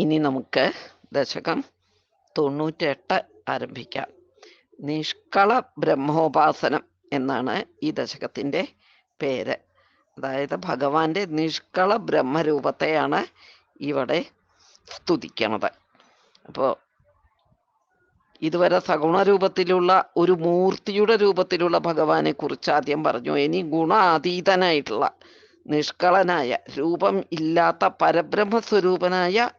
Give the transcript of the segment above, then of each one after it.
ഇനി നമുക്ക് ദശകം തൊണ്ണൂറ്റെട്ട് ആരംഭിക്കാം. നിഷ്കള ബ്രഹ്മോപാസനം എന്നാണ് ഈ ദശകത്തിന്റെ പേര്. അതായത് ഭഗവാന്റെ നിഷ്കള ബ്രഹ്മരൂപത്തെയാണ് ഇവിടെ സ്തുതിക്കണത്. അപ്പോൾ ഇതുവരെ സഗുണരൂപത്തിലുള്ള ഒരു മൂർത്തിയുടെ രൂപത്തിലുള്ള ഭഗവാനെ കുറിച്ച് ആദ്യം പറഞ്ഞു. ഇനി ഗുണാതീതനായിട്ടുള്ള നിഷ്കളനായ രൂപം ഇല്ലാത്ത പരബ്രഹ്മസ്വരൂപനായ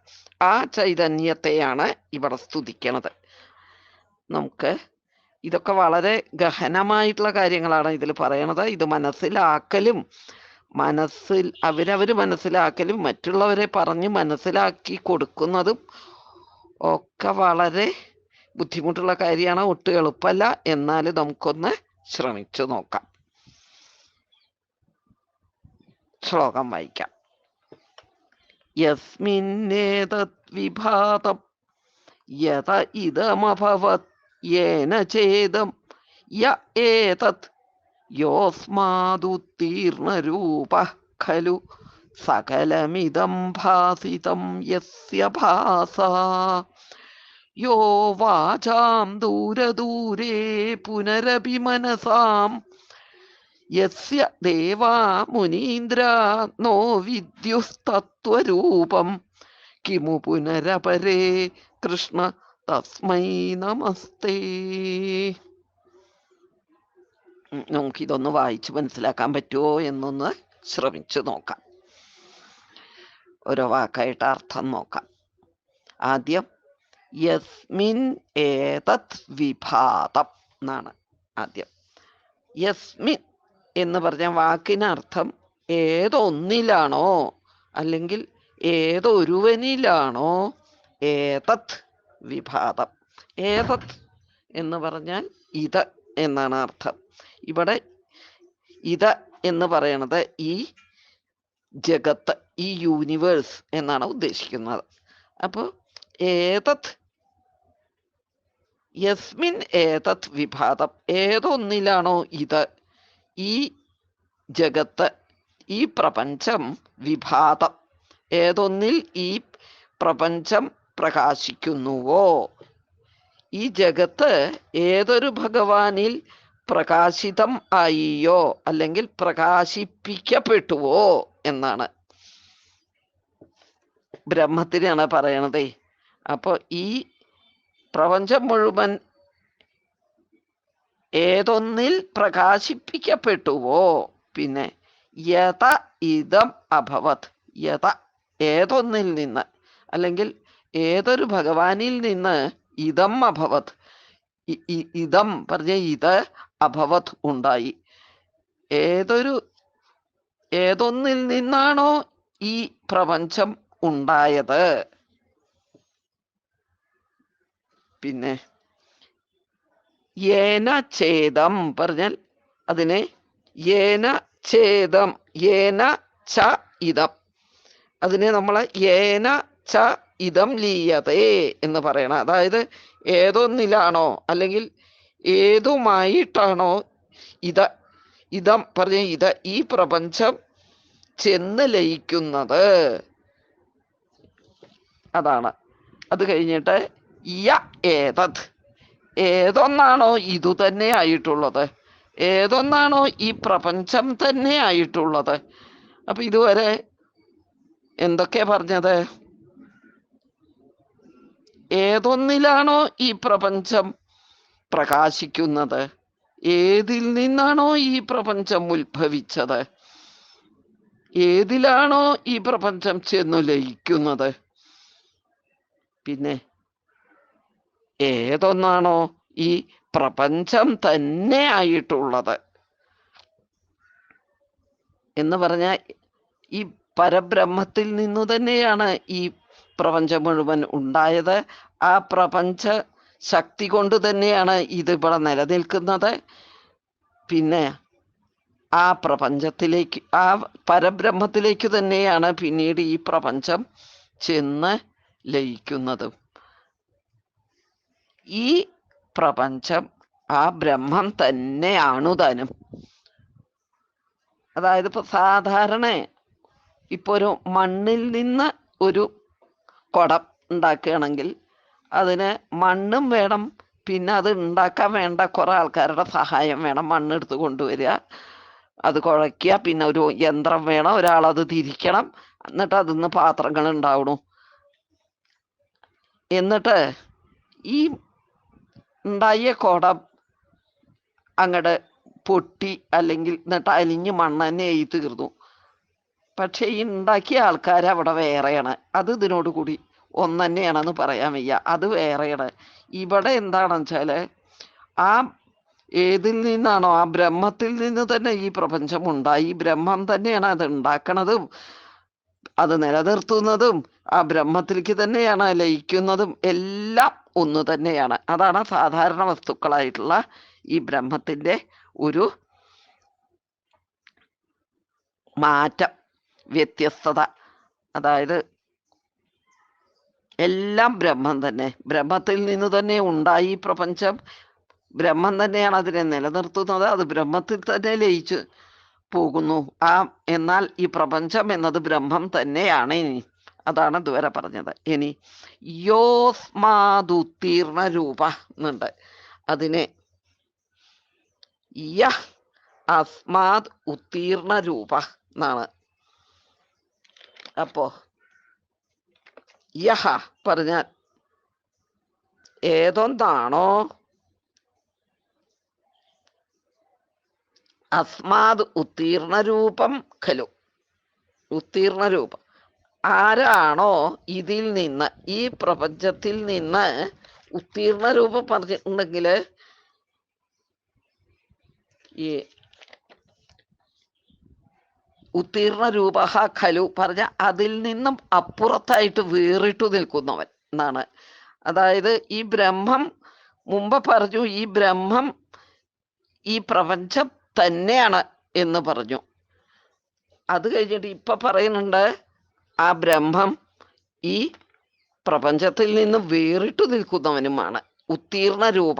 ആ ചൈതന്യത്തെയാണ് ഇവിടെ സ്തുതിക്കണത്. നമുക്ക് ഇതൊക്കെ വളരെ ഗഹനമായിട്ടുള്ള കാര്യങ്ങളാണ് ഇതിൽ പറയണത്. ഇത് മനസ്സിലാക്കലും മനസ്സിൽ അവരവർ മനസ്സിലാക്കലും മറ്റുള്ളവരെ പറഞ്ഞ് മനസ്സിലാക്കി കൊടുക്കുന്നതും ഒക്കെ വളരെ ബുദ്ധിമുട്ടുള്ള കാര്യമാണ് ഒട്ടും എളുപ്പമല്ല. എന്നാൽ നമുക്കൊന്ന് ശ്രമിച്ചു നോക്കാം. ശ്ലോകം വായിക്കാം. യസ്മിന്നേതത് വിഭാതം യത ഇതമഭവത് യേന ചേതം യ ഏതത് യോസ്മാതുത്തീർണരൂപ ഖലു സകലമിതം ഭാസിതം യസ്യ ഭാസ യോ വാചാം ദൂരദൂരേ പുനരപി മനസാം യസ്യ മുനീന്ദ്ര നോ വിദ്യുസ്തത്വരൂപം. കിമു പുനരപരേ കൃഷ്ണ തസ്മൈ നമസ്തേ. നമുക്കിതൊന്ന് വായിച്ച് മനസ്സിലാക്കാൻ പറ്റുമോ എന്നൊന്ന് ശ്രമിച്ചു നോക്കാം. ഓരോ വാക്കായിട്ട് അർത്ഥം നോക്കാം. ആദ്യം യസ്മിൻ ഏതത് വിഭാതം എന്നാണ് ആദ്യം. യസ്മിൻ എന്ന് പറഞ്ഞ വാക്കിനർത്ഥം ഏതൊന്നിലാണോ? അല്ലെങ്കിൽ ഏതൊരുവനിലാണോ? ഏതത് വിഭാതം ഏതത് എന്ന് പറഞ്ഞാൽ ഇത് എന്നാണ് അർത്ഥം. ഇവിടെ ഇത് എന്ന് പറയണത് ഈ ജഗത്ത് ഈ യൂണിവേഴ്സ് എന്നാണ് ഉദ്ദേശിക്കുന്നത്. അപ്പോൾ ഏതത് യസ്മിൻ ഏതത് വിഭാതം ഏതൊന്നിലാണോ ഇത് ഈ ജഗത്ത് ഈ പ്രപഞ്ചം വിഭാതം. ഏതൊന്നിൽ ഈ പ്രപഞ്ചം പ്രകാശിക്കുന്നുവോ? ഈ ജഗത്ത് ഏതൊരു ഭഗവാനിൽ പ്രകാശിതം ആയിയോ അല്ലെങ്കിൽ പ്രകാശിപ്പിക്കപ്പെട്ടുവോ എന്നാണ്. ബ്രഹ്മത്തിനാണ് പറയണതേ. അപ്പോൾ ഈ പ്രപഞ്ചം മുഴുവൻ ഏതൊന്നിൽ പ്രകാശിപ്പിക്കപ്പെട്ടുവോ? പിന്നെ യഥ ഇതം അഭവത്. യഥ ഏതൊന്നിൽ നിന്ന്? അല്ലെങ്കിൽ ഏതൊരു ഭഗവാനിൽ നിന്ന് ഇതം അഭവത്. ഇതം പറഞ്ഞ ഇത് അഭവത് ഉണ്ടായി. ഏതൊരു ഏതൊന്നിൽ നിന്നാണോ ഈ പ്രപഞ്ചം ഉണ്ടായത്? പിന്നെ ഏന ഛേദം പറഞ്ഞാൽ അതിനെ ഏന ഛേദം ഏന ച ഇതം. അതിനെ നമ്മൾ ഏന ച ഇതം ലീയതേ എന്ന് പറയണം. അതായത് ഏതൊന്നിലാണോ അല്ലെങ്കിൽ ഏതുമായിട്ടാണോ ഇത് ഇതം പറഞ്ഞ ഇത് ഈ പ്രപഞ്ചം ചെന്ന് ലയിക്കുന്നത്. അതാണ്. അത് കഴിഞ്ഞിട്ട് യ ഏതത്. ഏതൊന്നാണോ ഇതു തന്നെ ആയിട്ടുള്ളത്. ഏതൊന്നാണോ ഈ പ്രപഞ്ചം തന്നെ ആയിട്ടുള്ളത്. അപ്പൊ ഇതുവരെ എന്തൊക്കെ പറഞ്ഞത്? ഏതൊന്നിലാണോ ഈ പ്രപഞ്ചം പ്രകാശിക്കുന്നത്? ഏതിൽ നിന്നാണോ ഈ പ്രപഞ്ചം ഉത്ഭവിച്ചത്? ഏതിലാണോ ഈ പ്രപഞ്ചം ചെന്നു ലയിക്കുന്നത് പിന്നെ ഏതൊന്നാണോ ഈ പ്രപഞ്ചം തന്നെ ആയിട്ടുള്ളത്. എന്ന് പറഞ്ഞാൽ ഈ പരബ്രഹ്മത്തിൽ നിന്നു തന്നെയാണ് ഈ പ്രപഞ്ചം മുഴുവൻ ഉണ്ടായത്. ആ പ്രപഞ്ച ശക്തി കൊണ്ട് തന്നെയാണ് ഇത് ഇവിടെ നിലനിൽക്കുന്നത്. പിന്നെ ആ പ്രപഞ്ചത്തിലേക്ക് ആ പരബ്രഹ്മത്തിലേക്ക് തന്നെയാണ് പിന്നീട് ഈ പ്രപഞ്ചം ചെന്ന് ലയിക്കുന്നതും. ഈ പ്രപഞ്ചം ആ ബ്രഹ്മം തന്നെയാണു താനും അതായത് ഇപ്പൊ സാധാരണ ഇപ്പൊ ഒരു മണ്ണിൽ നിന്ന് ഒരു കുടം ഉണ്ടാക്കുകയാണെങ്കിൽ അതിന് മണ്ണും വേണം പിന്നെ അത് ഉണ്ടാക്കാൻ വേണ്ട കുറെ ആൾക്കാരുടെ സഹായം വേണം മണ്ണ് എടുത്ത് കൊണ്ടുവരിക. അത് കുഴയ്ക്കുക പിന്നെ ഒരു യന്ത്രം വേണം ഒരാളത് തിരിക്കണം എന്നിട്ട് അതിന്ന് പാത്രങ്ങൾ ഉണ്ടാവണു. എന്നിട്ട് ഈ ഉണ്ടായ കുടം അങ്ങടെ പൊട്ടി അല്ലെങ്കിൽ എന്നിട്ട് അലിഞ്ഞ് മണ്ണ് തന്നെ ആയി തീർന്നു. പക്ഷെ ഈ ഉണ്ടാക്കിയ ആൾക്കാർ അവിടെ വേറെയാണ്. അത് ഇതിനോട് കൂടി ഒന്ന് തന്നെയാണെന്ന് പറയാൻ വയ്യ. അത് വേറെയാണ്. ഇവിടെ എന്താണെന്ന് വെച്ചാൽ ആ ഏതിൽ നിന്നാണോ ആ ബ്രഹ്മത്തിൽ നിന്ന് തന്നെ ഈ പ്രപഞ്ചം ഉണ്ടായി. ബ്രഹ്മം തന്നെയാണ് അത് ഉണ്ടാക്കണതും അത് നിലനിർത്തുന്നതും ആ ബ്രഹ്മത്തിലേക്ക് തന്നെയാണ് ലയിക്കുന്നതും എല്ലാം ഒന്ന് തന്നെയാണ്. അതാണ് സാധാരണ വസ്തുക്കളായിട്ടുള്ള ഈ ബ്രഹ്മത്തിന്റെ ഒരു മാറ്റം വ്യത്യസ്തത. അതായത് എല്ലാം ബ്രഹ്മം തന്നെ. ബ്രഹ്മത്തിൽ നിന്ന് തന്നെ ഉണ്ടായി പ്രപഞ്ചം. ബ്രഹ്മം തന്നെയാണ് അതിനെ നിലനിർത്തുന്നത്. അത് ബ്രഹ്മത്തിൽ തന്നെ ലയിച്ചു പോകുന്നു. ആ എന്നാൽ ഈ പ്രപഞ്ചം എന്നത് ബ്രഹ്മം തന്നെയാണ് ഇനി. അതാണ് ഇതുവരെ പറഞ്ഞത്. ഇനി യോസ്മാതുത്തീർണ രൂപ എന്നുണ്ട്. അതിനെ യ അസ്മാത് ഉത്തീർണ രൂപ എന്നാണ്. അപ്പോ യഹ പറഞ്ഞാൽ ഏതൊന്നാണോ അസ്മാത് ഉത്തീർണ രൂപം ഖലു. ഉത്തീർണ രൂപം. ആരാണോ ഇതിൽ നിന്ന് ഈ പ്രപഞ്ചത്തിൽ നിന്ന് ഉത്തീർണ രൂപം പറഞ്ഞിട്ടുണ്ടെങ്കിൽ ഈ ഉത്തീർണ രൂപ ഖലു പറഞ്ഞ അതിൽ നിന്നും അപ്പുറത്തായിട്ട് വേറിട്ടു നിൽക്കുന്നവൻ എന്നാണ്. അതായത് ഈ ബ്രഹ്മം മുമ്പ് പറഞ്ഞു ഈ ബ്രഹ്മം ഈ പ്രപഞ്ചം തന്നെയാണ് എന്ന് പറഞ്ഞു. അത് കഴിഞ്ഞിട്ട് ഇപ്പൊ പറയുന്നുണ്ട് ആ ബ്രഹ്മം ഈ പ്രപഞ്ചത്തിൽ നിന്ന് വേറിട്ടു നിൽക്കുന്നവനുമാണ്. ഉത്തീർണ രൂപ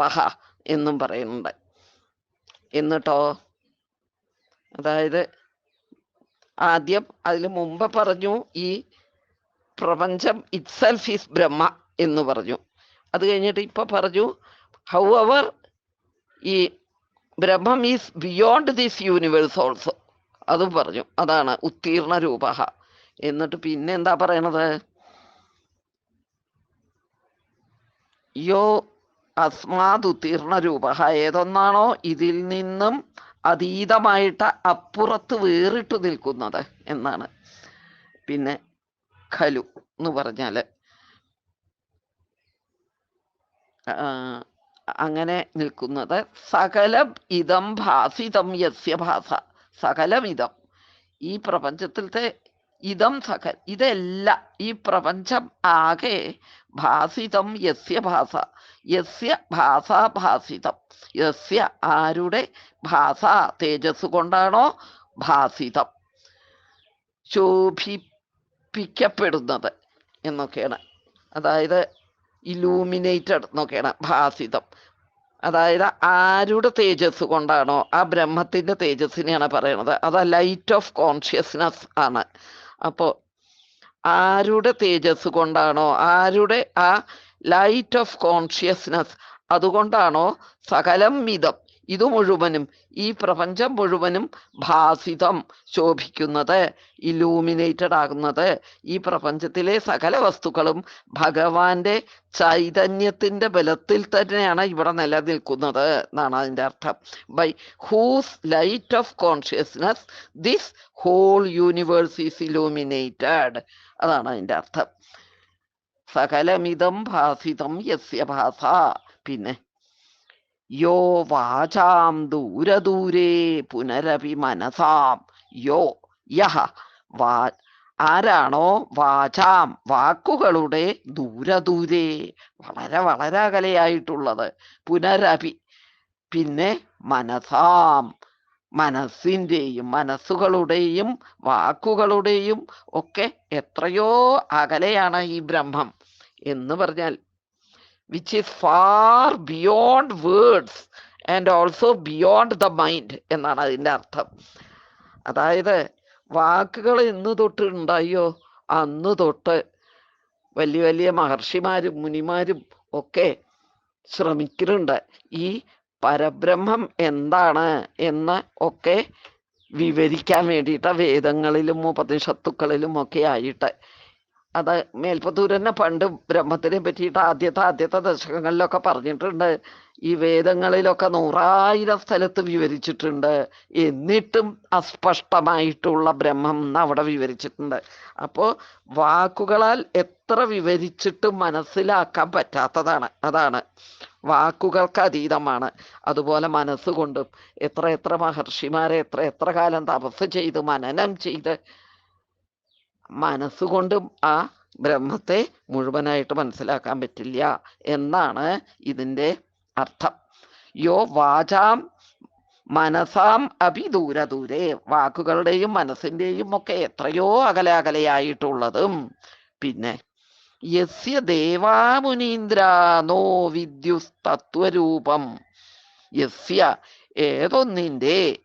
എന്നും പറയുന്നുണ്ട്. എന്നിട്ടോ? അതായത് ആദ്യം അതിന് മുമ്പ് പറഞ്ഞു ഈ പ്രപഞ്ചം ഇറ്റ്സെൽഫ് ഈസ് ബ്രഹ്മ എന്ന് പറഞ്ഞു. അത് കഴിഞ്ഞിട്ട് ഇപ്പൊ പറഞ്ഞു ഹൗ അവർ ഈ ബ്രഹ്മം is beyond this universe also അതും പറഞ്ഞു. അതാണ് ഉത്തീർണ രൂപ എന്നിട്ട് പിന്നെ എന്താ പറയണത്? യോ അസ്മാതുതീർണ രൂപ ഏതൊന്നാണോ ഇതിൽ നിന്നും അതീതമായിട്ട് അപ്പുറത്ത് വേറിട്ട് നിൽക്കുന്നത് എന്നാണ്. പിന്നെ ഖലു എന്ന് പറഞ്ഞാൽ അങ്ങനെ നിൽക്കുന്നത് സകല ഇതം ഭാസിതം യസ്യ ഭാസ. സകലമിതം ഈ പ്രപഞ്ചത്തിലത്തെ ഇതം സകൽ ഇതല്ല ഈ പ്രപഞ്ചം ആകെ ഭാസിതം യസ്യ ഭാസ യസ്യ ഭാസാ ഭാസിതം യസ്യ ആരുടെ ഭാസ തേജസ് കൊണ്ടാണോ ഭാസിതം ശോഭിപ്പിക്കപ്പെടുന്നത് എന്നൊക്കെയാണ്. അതായത് ഇലൂമിനേറ്റഡ് എന്നൊക്കെയാണ് ഭാസിതം. അതായത് ആരുടെ തേജസ് കൊണ്ടാണോ ആ ബ്രഹ്മത്തിന്റെ തേജസ്സിനെയാണ് പറയുന്നത് അത് ലൈറ്റ് ഓഫ് കോൺഷ്യസ്നസ് ആണ്. അപ്പോൾ ആരുടെ തേജസ് കൊണ്ടാണോ? ആരുടെ? ആ ലൈറ്റ് ഓഫ് കോൺഷ്യസ്നസ് അതുകൊണ്ടാണോ സകലം മിതം. ഇത് മുഴുവനും ഈ പ്രപഞ്ചം മുഴുവനും ഭാസിതം ശോഭിക്കുന്നത് ഇലൂമിനേറ്റഡ് ആകുന്നത്. ഈ പ്രപഞ്ചത്തിലെ സകല വസ്തുക്കളും ഭഗവാന്റെ ചൈതന്യത്തിന്റെ ബലത്തിൽ തന്നെയാണ് ഇവിടെ നിലനിൽക്കുന്നത് എന്നാണ് അതിന്റെ അർത്ഥം. By whose light of consciousness this whole universe is illuminated അതാണ് അതിന്റെ അർത്ഥം. സകലമിതം ഭാസിതം യസ്യ ഭാസ. പിന്നെ യോ വാചാം ദൂരദൂരേ പുനരപി മനസാം. യോ യഹ വാ ആരാണോ വാചാം വാക്കുകളുടെ ദൂരദൂരേ. വളരെ വളരെ അകലെയായിട്ടുള്ളത്. പുനരപി പിന്നെ മനസാം. മനസ്സിന്റെയും മനസ്സുകളുടെയും വാക്കുകളുടെയും ഒക്കെ എത്രയോ അകലെയാണ് ഈ ബ്രഹ്മം. എന്ന് പറഞ്ഞാൽ which is far beyond words and also beyond the mind എന്നാണ് അതിന്റെ അർത്ഥം. അതായത് വാക്കുകൾ എന്ന് തൊട്ട് ഉണ്ടായോ? അന്ന് തൊട്ട്. വലിയ വലിയ മഹർഷിമാരും മുനിമാരും ഒക്കെ ശ്രമിക്കുന്നുണ്ട് ഈ പരബ്രഹ്മം എന്താണ് എന്ന് ഒക്കെ വിവരിക്കാൻ വേണ്ടിയിട്ട് വേദങ്ങളിലും ഉപനിഷത്തുക്കളിലും ഒക്കെ ആയിട്ട്. അത് മേൽപ്പത്തൂർ തന്നെ പണ്ട് ബ്രഹ്മത്തിനെ പറ്റിയിട്ട് ആദ്യത്തെ ആദ്യത്തെ ദശകങ്ങളിലൊക്കെ പറഞ്ഞിട്ടുണ്ട്. ഈ വേദങ്ങളിലൊക്കെ നൂറായിരം സ്ഥലത്ത് വിവരിച്ചിട്ടുണ്ട്. എന്നിട്ടും അസ്പഷ്ടമായിട്ടുള്ള ബ്രഹ്മം എന്ന് അവിടെ വിവരിച്ചിട്ടുണ്ട്. അപ്പോൾ വാക്കുകളാൽ എത്ര വിവരിച്ചിട്ടും മനസ്സിലാക്കാൻ പറ്റാത്തതാണ്. അതാണ്. വാക്കുകൾക്ക് അതീതമാണ്. അതുപോലെ മനസ്സുകൊണ്ടും എത്ര എത്ര മഹർഷിമാരെ എത്ര എത്ര കാലം തപസ് ചെയ്ത് മനനം ചെയ്ത് മനസ്സുകൊണ്ടും ആ ബ്രഹ്മത്തെ മുഴുവനായിട്ട് മനസ്സിലാക്കാൻ പറ്റില്ല എന്നാണ് ഇതിന്റെ അർത്ഥം. യോ വാചാം മനസാം അഭി ദൂര ദൂരെ. വാക്കുകളുടെയും മനസ്സിന്റെയും ഒക്കെ എത്രയോ അകലെ അകലെയായിട്ടുള്ളതും പിന്നെ യസ്യ ദേവാമുനീന്ദ്രാനോ വിദ്യുസ്തത്വരൂപം. യസ്യ ഏതൊന്നിന്റെ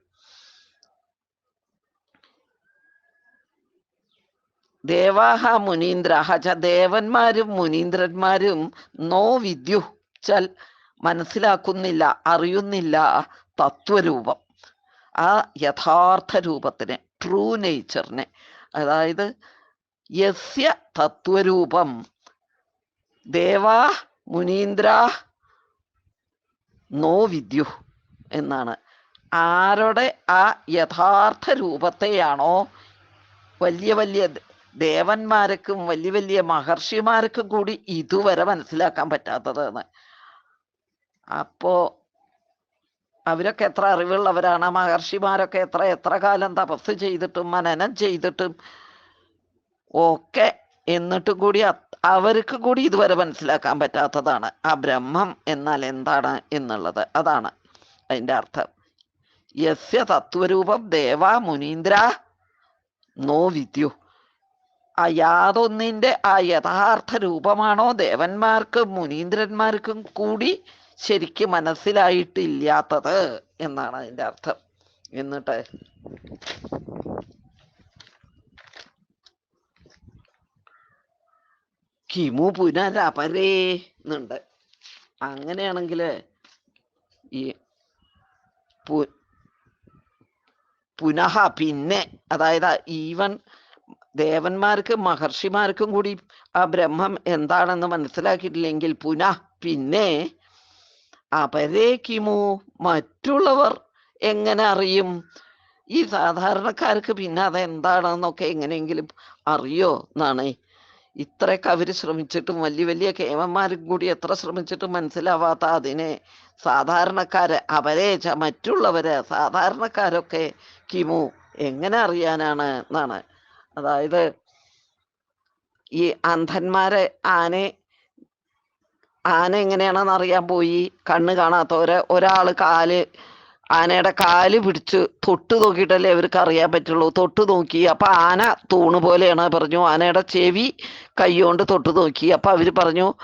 ദേവാഹ മുനീന്ദ്രാഹ ച ദേവന്മാരും മുനീന്ദ്രന്മാരും നോ വിദ്യു ചൽ മനസ്സിലാക്കുന്നില്ല അറിയുന്നില്ല തത്വരൂപം. ആ യഥാർത്ഥ രൂപത്തിനെ ട്രൂ നേച്ചറിനെ അതായത് യസ്യ തത്വരൂപം. ദേവാ മുനീന്ദ്ര നോ വിദ്യു എന്നാണ്. ആരുടെ ആ യഥാർത്ഥ രൂപത്തെയാണോ വലിയ വലിയ ദേവന്മാർക്കും വലിയ വലിയ മഹർഷിമാർക്കും കൂടി ഇതുവരെ മനസ്സിലാക്കാൻ പറ്റാത്തതെന്ന് അപ്പോ അവരൊക്കെ എത്ര അറിവുള്ളവരാണ് മഹർഷിമാരൊക്കെ എത്ര എത്ര കാലം തപസ് ചെയ്തിട്ടും മനനം ചെയ്തിട്ടും ഒക്കെ എന്നിട്ടും കൂടി അവർക്ക് കൂടി ഇതുവരെ മനസ്സിലാക്കാൻ പറ്റാത്തതാണ്. ആ ബ്രഹ്മം എന്നാൽ എന്താണ് എന്നുള്ളത്. അതാണ് അതിന്റെ അർത്ഥം. യസ്യ തത്വരൂപം ദേവാ മുനീന്ദ്ര നോ വിദ്യു. ആ യാതൊന്നിന്റെ ആ യഥാർത്ഥ രൂപമാണോ ദേവന്മാർക്കും മുനീന്ദ്രന്മാർക്കും കൂടി ശരിക്ക് മനസ്സിലായിട്ടില്ലാത്തത് എന്നാണ് അതിന്റെ അർത്ഥം. എന്നിട്ട് കിമു പുനരപരേ എന്നുണ്ട്. അങ്ങനെയാണെങ്കിൽ ഈ പുനഃ പിന്നെ അതായത് ഈവൻ ദേവന്മാർക്കും മഹർഷിമാർക്കും കൂടി ആ ബ്രഹ്മം എന്താണെന്ന് മനസ്സിലാക്കിയിട്ടില്ലെങ്കിൽ പുനഃ പിന്നെ അപരേക്കിമു മറ്റുള്ളവർ എങ്ങനെ അറിയും? ഈ സാധാരണക്കാർക്ക് പിന്നെ അതെന്താണെന്നൊക്കെ എങ്ങനെയെങ്കിലും അറിയോ എന്നാണ്. ഇത്രയൊക്കെ അവർ ശ്രമിച്ചിട്ടും വലിയ വലിയ കേമന്മാരും കൂടി എത്ര ശ്രമിച്ചിട്ടും മനസ്സിലാവാത്ത അതിനെ സാധാരണക്കാര് അവരെ മറ്റുള്ളവര് സാധാരണക്കാരൊക്കെ കിമു എങ്ങനെ അറിയാനാണ് എന്നാണ്. അതായത് ഈ അന്ധന്മാരെ ആനെ ആന എങ്ങനെയാണെന്ന് അറിയാൻ പോയി. കണ്ണ് കാണാത്തവരെ ഒരാൾ കാൽ ആനയുടെ കാൽ പിടിച്ച് തൊട്ട് നോക്കിയിട്ടല്ലേ അവർക്ക് അറിയാൻ പറ്റുള്ളൂ. തൊട്ട് നോക്കി. അപ്പൊ ആന തൂണ് പോലെയാണ് പറഞ്ഞു. ആനയുടെ ചെവി കൈകൊണ്ട് തൊട്ട് നോക്കി. അപ്പൊ അവർ പറഞ്ഞു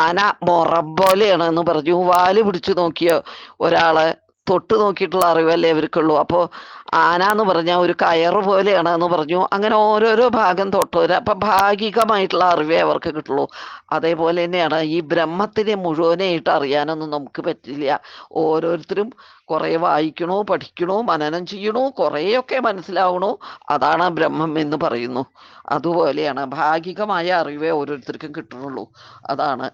ആന മുറം പോലെയാണ് എന്ന് പറഞ്ഞു. വാൽ പിടിച്ചു നോക്കിയ ഒരാളെ തൊട്ട് നോക്കിയിട്ടുള്ള അറിവല്ലേ അവർക്കുള്ളൂ അപ്പോൾ ആന എന്ന് പറഞ്ഞാൽ ഒരു കയറ് പോലെയാണ് എന്ന് പറഞ്ഞു. അങ്ങനെ ഓരോരോ ഭാഗം തൊട്ടോര് അപ്പം ഭാഗികമായിട്ടുള്ള അറിവേ അവർക്ക് കിട്ടുള്ളൂ. അതേപോലെ തന്നെയാണ് ഈ ബ്രഹ്മത്തിനെ മുഴുവനായിട്ട് അറിയാനൊന്നും നമുക്ക് പറ്റില്ല. ഓരോരുത്തരും കുറേ വായിക്കണോ പഠിക്കണോ മനനം ചെയ്യണോ കുറേയൊക്കെ മനസ്സിലാവണോ അതാണ് ബ്രഹ്മം എന്ന് പറയുന്നു. അതുപോലെയാണ് ഭാഗികമായ അറിവേ ഓരോരുത്തർക്കും കിട്ടുന്നുള്ളൂ അതാണ്.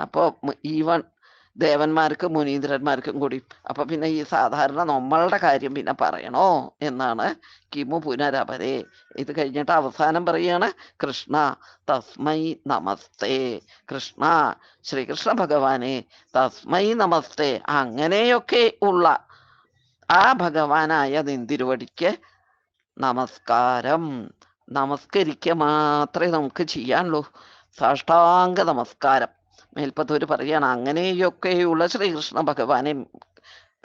അപ്പോൾ ഈവൻ ദേവന്മാർക്കും മുനീന്ദ്രന്മാർക്കും കൂടി. അപ്പൊ പിന്നെ ഈ സാധാരണ നമ്മളുടെ കാര്യം പിന്നെ പറയണോ എന്നാണ് കിമു പുനരപരേ ഇത് കഴിഞ്ഞിട്ട് അവസാനം പറയാണ് കൃഷ്ണ തസ്മൈ നമസ്തേ. കൃഷ്ണ ശ്രീകൃഷ്ണ ഭഗവാനെ തസ്മൈ നമസ്തേ. അങ്ങനെയൊക്കെ ഉള്ള ആ ഭഗവാനായ നിന്തിരുവടിക്ക് നമസ്കാരം. നമസ്കരിക്കുക മാത്രമേ നമുക്ക് ചെയ്യാനുള്ളൂ. സാഷ്ടാംഗ നമസ്കാരം. മേൽപ്പത്തൂര് പറയാണ് അങ്ങനെയൊക്കെയുള്ള ശ്രീകൃഷ്ണ ഭഗവാനെ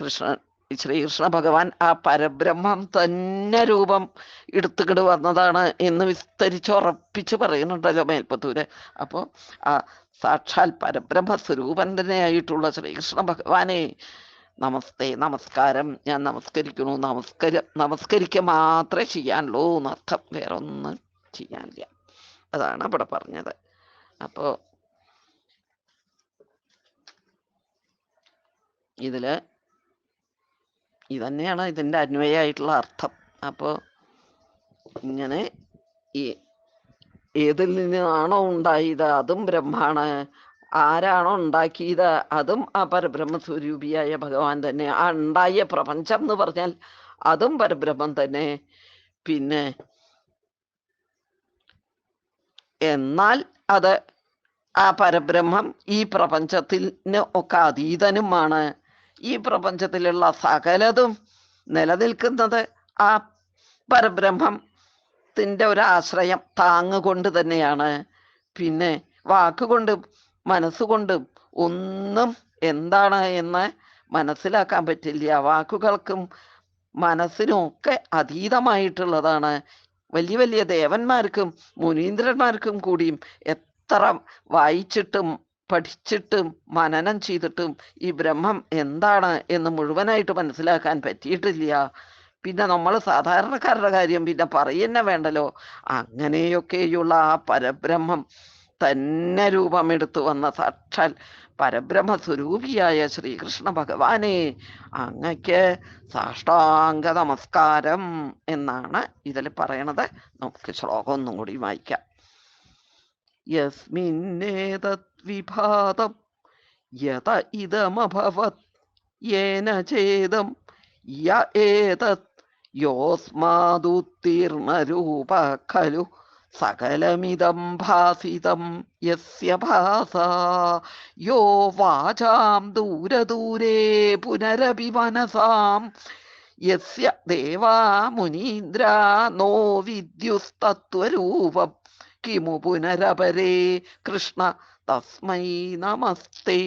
കൃഷ്ണ ശ്രീകൃഷ്ണ ഭഗവാൻ ആ പരബ്രഹ്മം തന്നെ രൂപം എടുത്തുകൊണ്ട് വന്നതാണ് എന്ന് വിസ്തരിച്ച് ഉറപ്പിച്ച് പറയുന്നുണ്ടല്ലോ മേൽപ്പത്തൂര്. അപ്പോൾ ആ സാക്ഷാൽ പരബ്രഹ്മ സ്വരൂപൻ തന്നെയായിട്ടുള്ള ശ്രീകൃഷ്ണ ഭഗവാനെ നമസ്തേ നമസ്കാരം ഞാൻ നമസ്കരിക്കുന്നു. നമസ്കര നമസ്കരിക്കുക മാത്രമേ ചെയ്യാനുള്ളൂ എന്നർത്ഥം. വേറൊന്നും ചെയ്യാനില്ല. അതാണ് അവിടെ പറഞ്ഞത്. അപ്പോ ഇതിൽ ഇതന്നെയാണ് ഇതിന്റെ അന്വയമായിട്ടുള്ള അർത്ഥം. അപ്പോൾ ഇങ്ങനെ ഈ ഏതിൽ നിന്നാണോ ഉണ്ടായത് അതും ബ്രഹ്മാണ് ആരാണോ ഉണ്ടാക്കിയത് അതും ആ പരബ്രഹ്മസ്വരൂപിയായ ഭഗവാൻ തന്നെ. ആ ഉണ്ടായ പ്രപഞ്ചം എന്ന് പറഞ്ഞാൽ അതും പരബ്രഹ്മം തന്നെ. പിന്നെ എന്നാൽ അത് ആ പരബ്രഹ്മം ഈ പ്രപഞ്ചത്തിന് ഒക്കെ അതീതനുമാണ്. ഈ പ്രപഞ്ചത്തിലുള്ള സകലതും നിലനിൽക്കുന്നത് ആ പരബ്രഹ്മത്തിന്റെ ഒരു ആശ്രയം താങ്ങുകൊണ്ട് തന്നെയാണ്. പിന്നെ വാക്കുകൊണ്ടും മനസ്സുകൊണ്ടും ഒന്നും എന്താണ് എന്ന് മനസ്സിലാക്കാൻ പറ്റില്ല. വാക്കുകൾക്കും മനസ്സിനും ഒക്കെ അതീതമായിട്ടുള്ളതാണ്. വലിയ വലിയ ദേവന്മാർക്കും മുനീന്ദ്രന്മാർക്കും കൂടിയും എത്ര വായിച്ചിട്ടും പഠിച്ചിട്ടും മനനം ചെയ്തിട്ടും ഈ ബ്രഹ്മം എന്താണ് എന്ന് മുഴുവനായിട്ട് മനസ്സിലാക്കാൻ പറ്റിയിട്ടില്ല. പിന്നെ നമ്മൾ സാധാരണക്കാരുടെ കാര്യം പിന്നെ പറയുന്ന വേണ്ടല്ലോ. അങ്ങനെയൊക്കെയുള്ള ആ പരബ്രഹ്മം തന്നെ രൂപമെടുത്തു വന്ന സാക്ഷാൽ പരബ്രഹ്മ സ്വരൂപിയായ ശ്രീകൃഷ്ണ ഭഗവാനെ. അങ്ങക്ക് സാഷ്ടാംഗ നമസ്കാരം എന്നാണ് ഇതിൽ പറയണത്. നമുക്ക് ശ്ലോകം ഒന്നും കൂടി വായിക്കാം. യസ്മിന്നേതത് വിഭാതം യത ഇതമഭവത് യേന ചേതം യ ഏതത് യോസ്മാദുത്തീർണരൂപ ഖലു സകലമിതം ഭാസിതം യസ്യ ഭാസാ. യോ വാചാം ദൂരദൂരേ പുനരപി മനസാം. യസ്യ ദേവാ മുനീന്ദ്ര നോ വിദ്യുസ്തത്വരൂപം. കിമു പുനരപരേ കൃഷ്ണ തസ്മൈ നമസ്തേ